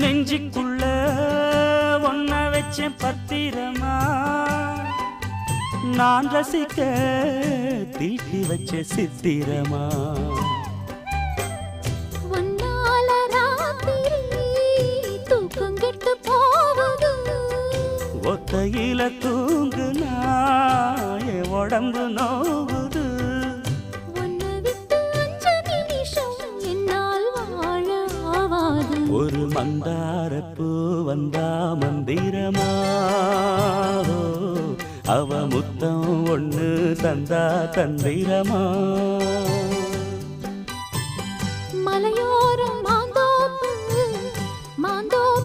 நெஞ்சுக்குள்ள ஒன்ன வச்சேன் பத்திரமா? நான் ரசிக்க தீட்டி வச்ச சித்திரமா? ஒத்தையில தூங்குனா உடம்பு நோவுது ஒரு மந்தாரப்பூ வந்தா மந்திரமா? அவ முத்தம் ஒன்று தந்தா தந்திரமா? மலையோ